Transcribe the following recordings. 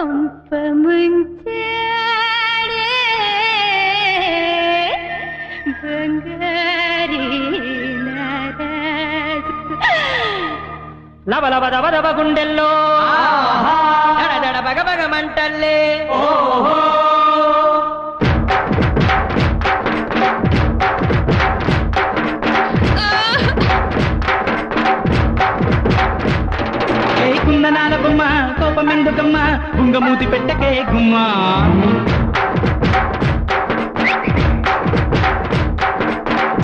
కొంప ముంచాడే బంగారీ లవ లవ దవ దవ గుండెల్లో. దడ దడ బగ బగ మంటల్లే. ఏ కోపమెందుకమ్మ బుంగమూతి పెట్టకే గుమ్మా?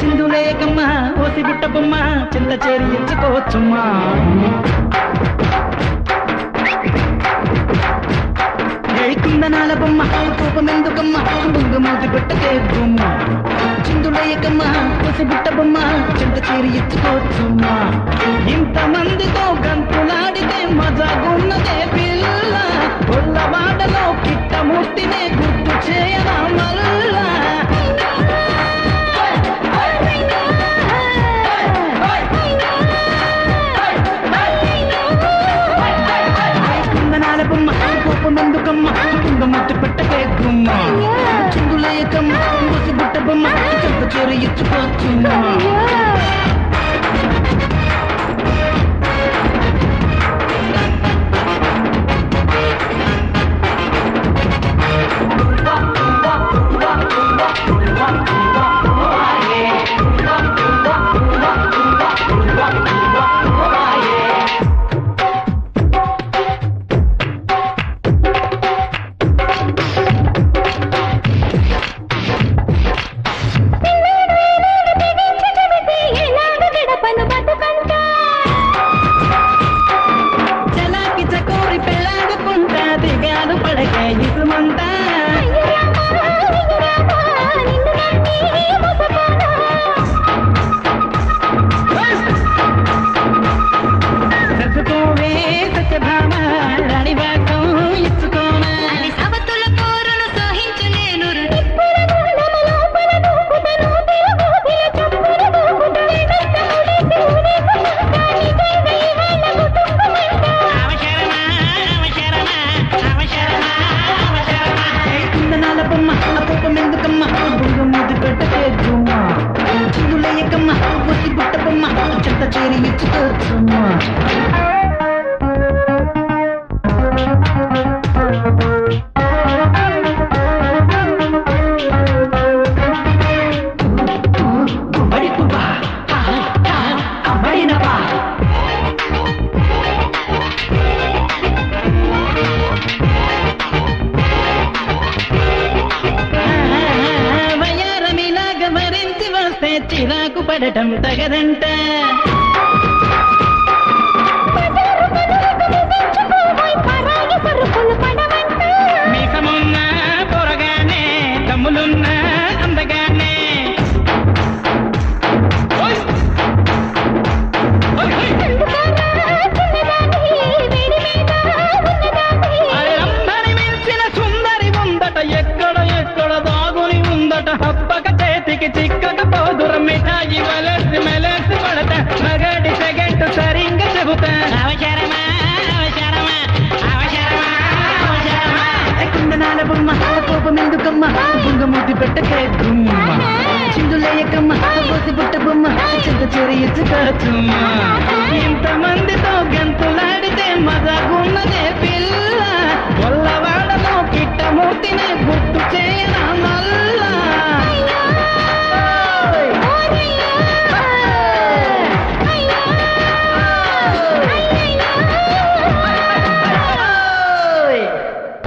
చిందులేకమ్మా ఓసి బుట్ట బొమ్మ చింత చేరి ఎత్తుకోవచ్చుమ్మా కుందనాల బొమ్మ కోపమెందుకమ్మ బుంగమూతి పెట్టకే గుమ్మ. చిందులేకమ్మా ఓసి బుట్ట బొమ్మ చింత చేరి ఎత్తుకోవచ్చుమ్మా ఇంతమంది పెట్టకే గుమ్మ చిందులేకమ్మ బుట్ట బొమ్మ చెంత చేరి కుందనాల బొమ్మ కోపమెందుకమ్మ బుంగ ముద్దు పెట్టకే గుమ్మ చిందులేయకమ్మ బుసి బుట్ట బొమ్మ చెత్త చేరి ఇచ్చుకోవచ్చుమ్మా చిరాకు పడటం తగదంట. మీసమున్న పొరగానే కమ్ములున్న అందగానే. ఓయ్! ఉందట ఎక్కడ ఎక్కడ దాగుని ఉందట హప్పక చేతికి చిక్కకపోదు. మిఠాయి వలసి మెలసి పడత. మగడి సెగంట సరింగా చెబుతా. అవసరమా అవసరమా అవసరమా అవసరమా. కుందనాల బొమ్మ కోపం ఎందుకమ్మ? బుంగ ముద్దు పెట్టకే గుమ్మ చిందులేయకమ్మ పోసి బుట్ట బొమ్మ. చింత చేరి ఇచ్చుకోవచ్చుమ్మా ఇంతమందితో గంతులాడితే మజాగున్నదే పిల్ల.